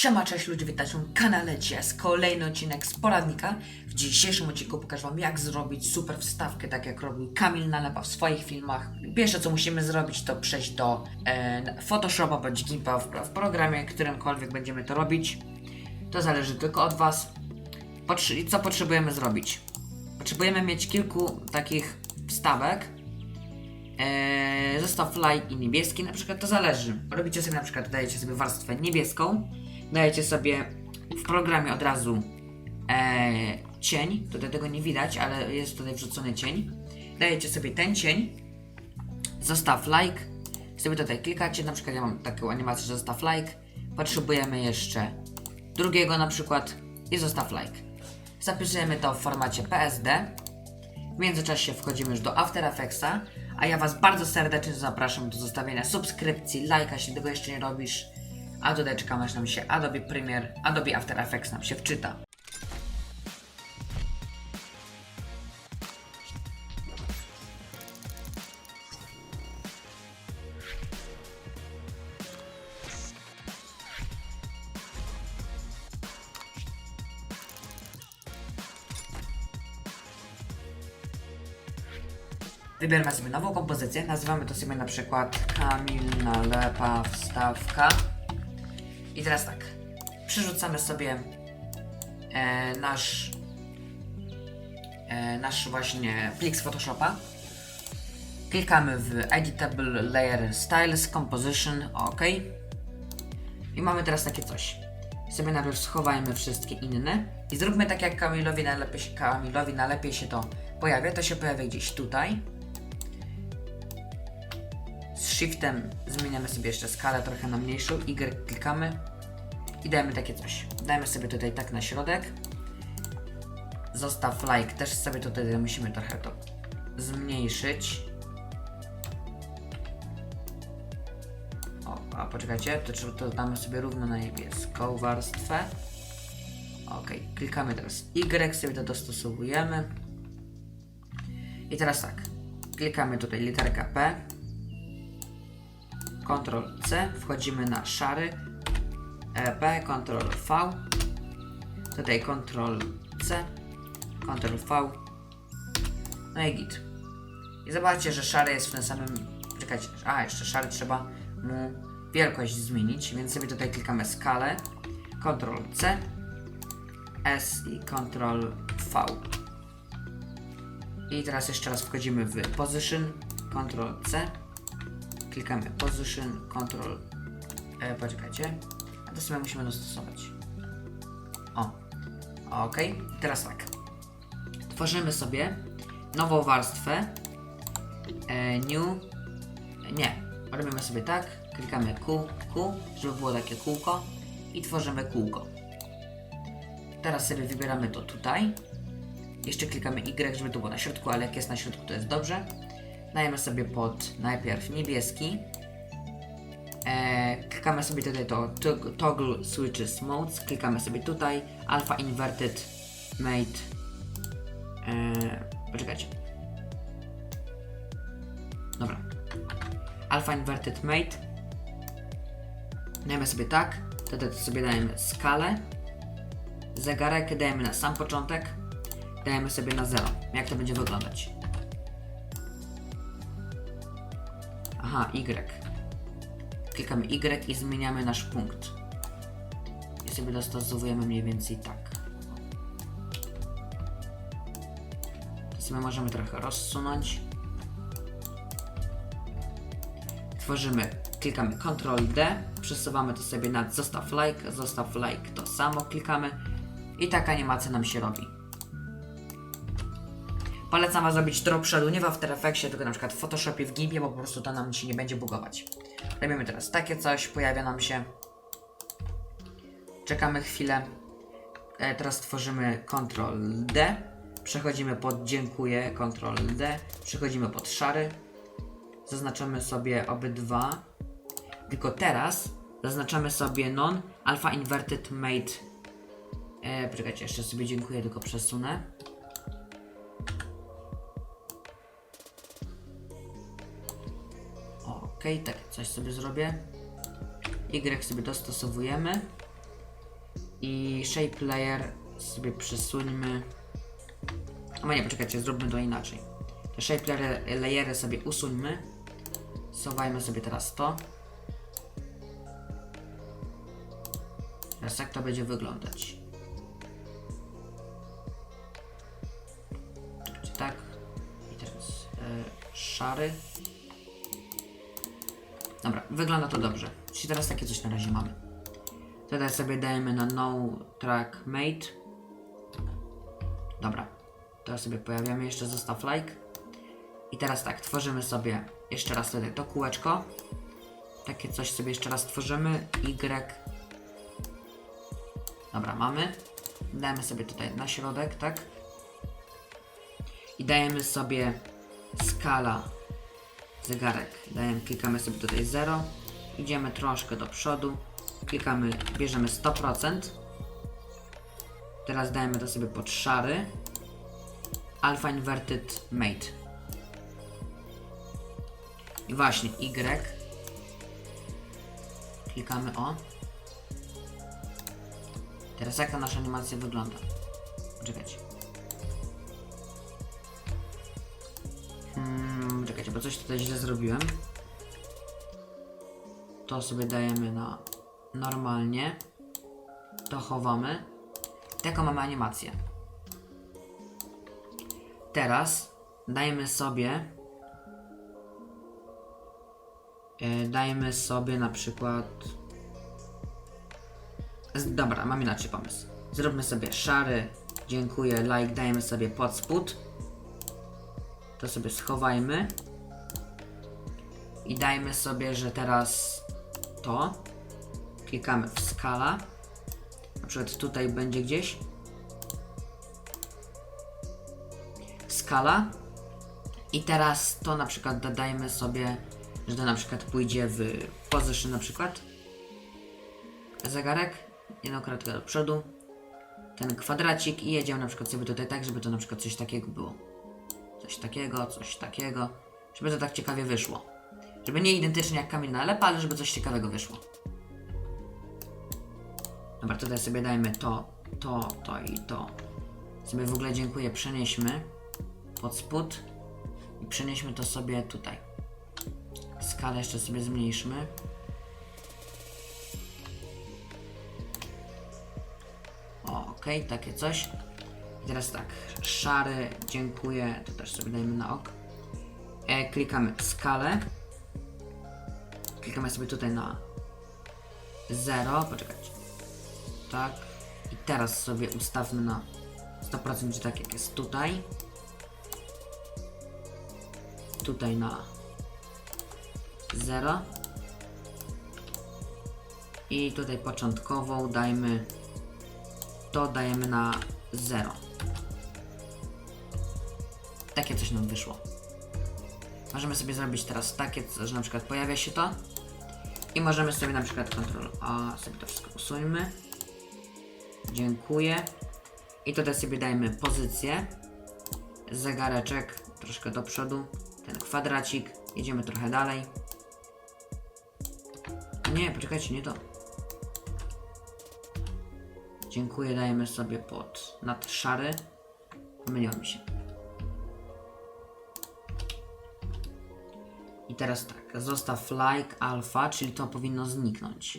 Siema, cześć ludzie, witajcie na kanale jest kolejny odcinek z poradnika. W dzisiejszym odcinku pokażę wam jak zrobić super wstawkę, tak jak robił Kamil Nalepa w swoich filmach. Pierwsze co musimy zrobić to przejść do e, Photoshopa bądź Gimpa w, w programie, którymkolwiek będziemy to robić. To zależy tylko od was. I co potrzebujemy zrobić? Potrzebujemy mieć kilku takich wstawek, Eee, zestaw light i niebieski na przykład, to zależy. Robicie sobie na przykład, dajecie sobie warstwę niebieską, dajecie sobie w programie od razu eee, cień, tutaj tego nie widać, ale jest tutaj wrzucony cień. Dajecie sobie ten cień, zostaw like, sobie tutaj klikacie, na przykład ja mam taką animację, że zostaw like, potrzebujemy jeszcze drugiego na przykład i zostaw like. Zapisujemy to w formacie PSD, w międzyczasie wchodzimy już do After Effectsa, a ja Was bardzo serdecznie zapraszam do zostawienia subskrypcji, lajka, jeśli tego jeszcze nie robisz. A czekam aż nam się Adobe Premiere, Adobe After Effects nam się wczyta. Wybieramy sobie nową kompozycję, nazywamy to sobie na przykład Kamil Nalepa Wstawka. I teraz tak, przerzucamy sobie e, nasz e, nasz właśnie plik z Photoshopa. Klikamy w Editable Layer Styles Composition, OK. I mamy teraz takie coś. Sobie najpierw schowajmy wszystkie inne i zróbmy tak jak Kamilowi najlepiej, Kamilowi najlepiej się to pojawia. To się pojawia gdzieś tutaj. Shiftem zmieniamy sobie jeszcze skalę trochę na mniejszą. Y klikamy i dajemy takie coś. Dajemy sobie tutaj tak na środek. Zostaw like. Też sobie tutaj musimy trochę to zmniejszyć. O, a poczekajcie, to, to damy sobie równo na niebieską warstwę. Ok, klikamy teraz Y, sobie to dostosowujemy. I teraz tak, klikamy tutaj literkę P, Ctrl C, wchodzimy na szary, e, P, Ctrl V, tutaj Ctrl C, Ctrl V, no i git. I zobaczcie, że szary jest w tym samym, czekajcie, a jeszcze szary trzeba mu wielkość zmienić, więc sobie tutaj klikamy skalę, Ctrl C, S i Ctrl V. I teraz jeszcze raz wchodzimy w Position, Ctrl C, klikamy Position, Ctrl, e, poczekajcie, to sobie musimy dostosować. O, ok, teraz tak. Tworzymy sobie nową warstwę, e, New, nie, robimy sobie tak, klikamy Q, Q, żeby było takie kółko i tworzymy kółko. Teraz sobie wybieramy to tutaj. Jeszcze klikamy Y, żeby to było na środku, ale jak jest na środku, to jest dobrze. Dajemy sobie pod najpierw niebieski. Eee, klikamy sobie tutaj to tog- Toggle Switches Modes. Klikamy sobie tutaj Alpha Inverted Made. Eee, poczekajcie. Dobra. Alpha Inverted Made. Dajemy sobie tak. Wtedy sobie dajemy skalę. Zegarek dajemy na sam początek. Dajemy sobie na 0. Jak to będzie wyglądać? Aha, Y. Klikamy Y i zmieniamy nasz punkt. I sobie dostosowujemy mniej więcej tak. To sobie możemy trochę rozsunąć. Tworzymy, klikamy Ctrl D, przesuwamy to sobie na zostaw like, zostaw like, to samo klikamy i taka animacja nam się robi. Polecam Was zrobić do przodu, nie w After Effectsie, tylko na przykład w Photoshopie, w Gimpie, bo po prostu to nam się nie będzie bugować. Robimy teraz takie coś, pojawia nam się. Czekamy chwilę. E, teraz tworzymy Ctrl D. Przechodzimy pod dziękuję, Ctrl D. Przechodzimy pod szary. Zaznaczamy sobie obydwa. Tylko teraz zaznaczamy sobie non alpha inverted made. E, jeszcze sobie dziękuję, tylko przesunę. Ok, tak, coś sobie zrobię. Y sobie dostosowujemy. I shape layer sobie przesuńmy. A nie, poczekajcie, zróbmy to inaczej. Te shape layer, layery sobie usuńmy. Sowajmy sobie teraz to. Teraz jak to będzie wyglądać? Tak. I teraz e, szary. Wygląda to dobrze. Czyli teraz takie coś na razie mamy. Tutaj sobie dajemy na no track mate. Dobra. Teraz sobie pojawiamy jeszcze zostaw like. I teraz tak, tworzymy sobie jeszcze raz tutaj to kółeczko. Takie coś sobie jeszcze raz tworzymy. Y. Dobra, mamy. Dajemy sobie tutaj na środek, tak? I dajemy sobie skala zegarek. Dajemy, klikamy sobie tutaj 0. Idziemy troszkę do przodu. Klikamy, bierzemy 100%. Teraz dajemy to sobie pod szary. Alpha Inverted Mate. I właśnie Y. Klikamy o. Teraz jak ta nasza animacja wygląda? Czekajcie. Hmm, czekajcie, bo coś tutaj źle zrobiłem. To sobie dajemy na normalnie. To chowamy. Taką mamy animację. Teraz dajmy sobie. e, dajmy sobie na przykład. Dobra, mam inaczej pomysł. Zróbmy sobie szary. Dziękuję, like, dajmy sobie pod spód. To sobie schowajmy. I dajmy sobie, że teraz to. Klikamy w skala. Na przykład tutaj będzie gdzieś. Skala. I teraz to na przykład dodajmy sobie, że to na przykład pójdzie w position na przykład. Zegarek. Jedną kratkę do przodu. Ten kwadracik i jedziemy na przykład sobie tutaj tak, żeby to na przykład coś takiego było. Coś takiego, coś takiego. Żeby to tak ciekawie wyszło. Żeby nie identycznie jak Kamil nalepa, ale żeby coś ciekawego wyszło. Dobra, tutaj sobie dajmy to, to, to i to. Sobie w ogóle dziękuję, przenieśmy pod spód i przenieśmy to sobie tutaj. Skalę jeszcze sobie zmniejszmy. O, okej, takie coś. I teraz tak, szary, dziękuję, to też sobie dajmy na ok. E, klikamy skalę. Klikamy sobie tutaj na 0, poczekajcie. Tak. I teraz sobie ustawmy na 100%, że tak jak jest tutaj. Tutaj na 0. I tutaj początkową dajmy to dajemy na 0. Takie coś nam wyszło. Możemy sobie zrobić teraz takie, że na przykład pojawia się to. I możemy sobie na przykład Ctrl A sobie to wszystko usuńmy. Dziękuję. I tutaj sobie dajmy pozycję. Zegareczek troszkę do przodu. Ten kwadracik. Idziemy trochę dalej. Nie, poczekajcie, nie to. Dziękuję, dajemy sobie pod nad szary. Pomyliło mi się. Teraz tak, zostaw like alfa, czyli to powinno zniknąć.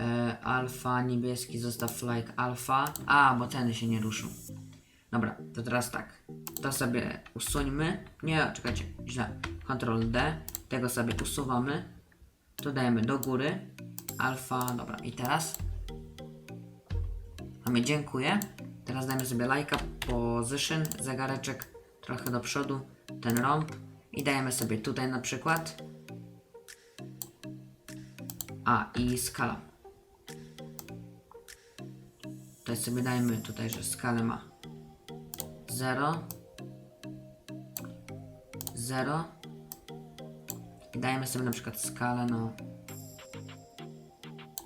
E, alfa, niebieski, zostaw like alfa. A, bo ten się nie ruszył. Dobra, to teraz tak. To sobie usuńmy. Nie, czekajcie, źle. Ctrl D. Tego sobie usuwamy. Tu dajemy do góry. Alfa, dobra. I teraz mamy dziękuję. Teraz dajmy sobie lajka, position, zegareczek trochę do przodu, ten rąb i dajemy sobie tutaj na przykład. A i skala. Tutaj sobie dajmy tutaj, że skalę ma 0 0 i dajemy sobie na przykład skalę na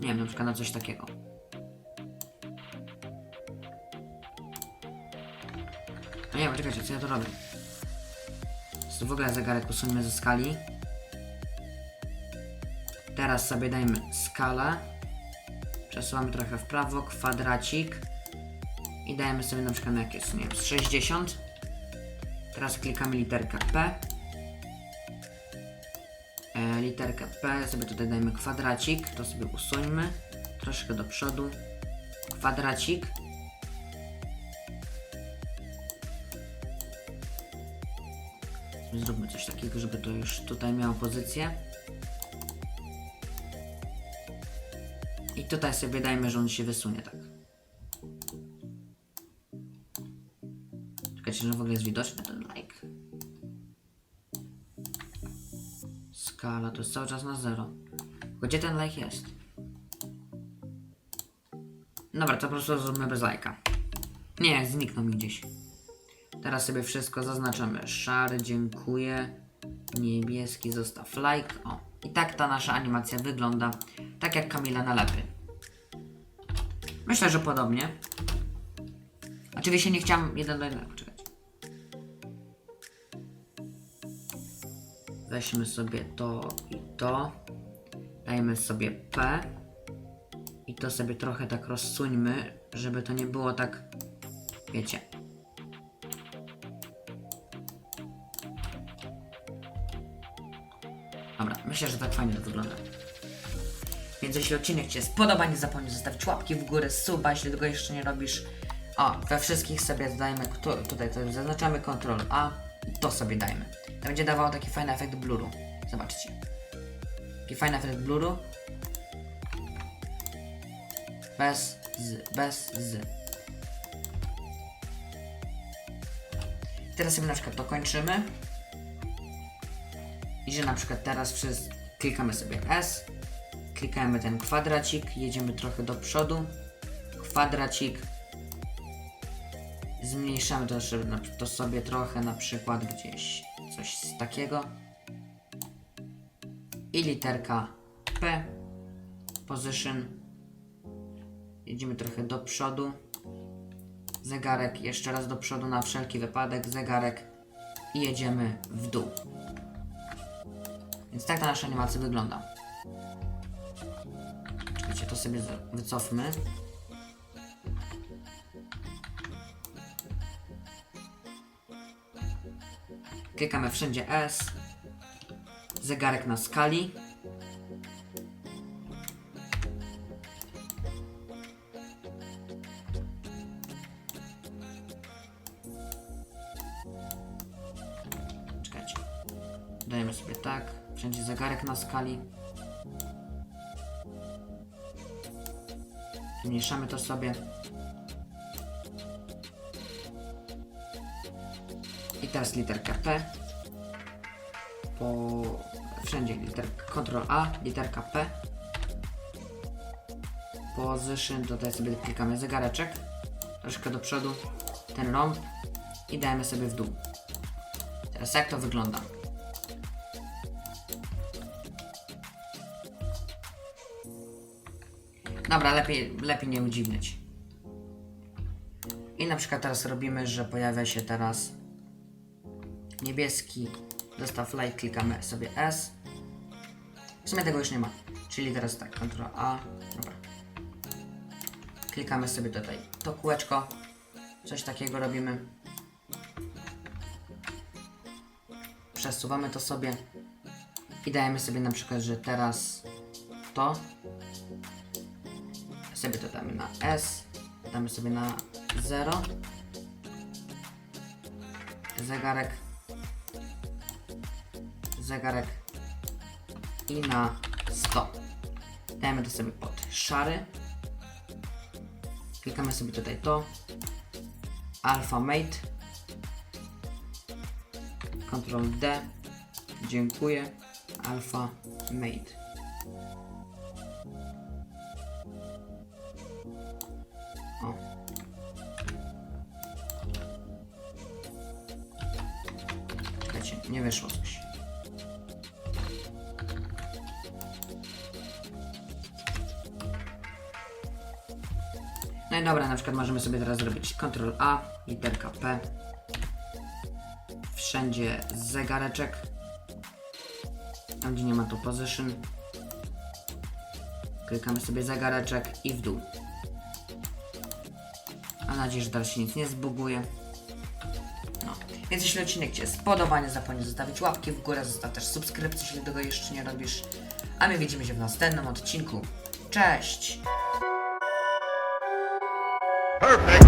nie wiem, na przykład na coś takiego. No nie, poczekajcie, co ja to robię? To w ogóle zegarek usuńmy ze skali. Teraz sobie dajmy skalę. Przesuwamy trochę w prawo, kwadracik. I dajemy sobie na przykład na jakieś, nie wiem, z 60. Teraz klikamy literkę P. E, literkę P, sobie tutaj dajmy kwadracik, to sobie usuńmy. Troszkę do przodu. Kwadracik. Zróbmy coś takiego, żeby to już tutaj miało pozycję. I tutaj sobie dajmy, że on się wysunie tak. Czekajcie, że w ogóle jest widoczny ten like. Skala to jest cały czas na zero. Gdzie ten like jest? Dobra, to po prostu zróbmy bez lajka. Nie, zniknął mi gdzieś. Teraz sobie wszystko zaznaczamy. Szary, dziękuję. Niebieski, zostaw like. O. I tak ta nasza animacja wygląda. Tak jak Kamila nalepy. Myślę, że podobnie. Oczywiście nie chciałam jeden do jednego. Czekać. Weźmy sobie to i to. Dajmy sobie P. I to sobie trochę tak rozsuńmy, żeby to nie było tak, wiecie. Myślę, że tak fajnie to wygląda. Więc jeśli odcinek Ci się spodoba, nie zapomnij zostawić łapki w górę, suba, jeśli tego jeszcze nie robisz. O, we wszystkich sobie dajmy, tu- tutaj to zaznaczamy Ctrl A to sobie dajmy. To będzie dawało taki fajny efekt bluru. Zobaczcie. Taki fajny efekt bluru. Bez z, bez z. Teraz sobie na przykład to kończymy. I że na przykład teraz przez klikamy sobie S, klikamy ten kwadracik, jedziemy trochę do przodu, kwadracik, zmniejszamy to, to sobie trochę na przykład gdzieś coś z takiego. I literka P, position, jedziemy trochę do przodu, zegarek jeszcze raz do przodu na wszelki wypadek, zegarek i jedziemy w dół. Więc tak ta nasza animacja wygląda. Czekajcie, to sobie wycofmy. Klikamy wszędzie S. Zegarek na skali. Skali. Zmniejszamy to sobie. I teraz literka P. Po wszędzie literka Ctrl A, literka P. Position, tutaj sobie klikamy zegareczek. Troszkę do przodu. Ten rąb. I dajemy sobie w dół. Teraz jak to wygląda? Dobra, lepiej, lepiej nie udziwniać. I na przykład teraz robimy, że pojawia się teraz niebieski zestaw like, klikamy sobie S. W sumie tego już nie ma. Czyli teraz tak, Ctrl A. Dobra. Klikamy sobie tutaj to kółeczko. Coś takiego robimy. Przesuwamy to sobie. I dajemy sobie na przykład, że teraz to sobie to damy na S, damy sobie na 0, zegarek, zegarek. I na 100. Dajemy to sobie pod szary, klikamy sobie tutaj to, Alpha Mate, Ctrl D, dziękuję, Alpha Mate. Nie wyszło coś. No i dobra, na przykład możemy sobie teraz zrobić Ctrl A, literka P. Wszędzie zegareczek. Tam gdzie nie ma tu position. Klikamy sobie zegareczek i w dół. Mam nadzieję, że teraz się nic nie zbuguje. Więc jeśli odcinek Ci się spodoba, nie zapomnij zostawić łapki w górę, zostaw też subskrypcję, jeśli tego jeszcze nie robisz. A my widzimy się w następnym odcinku. Cześć! Perfect.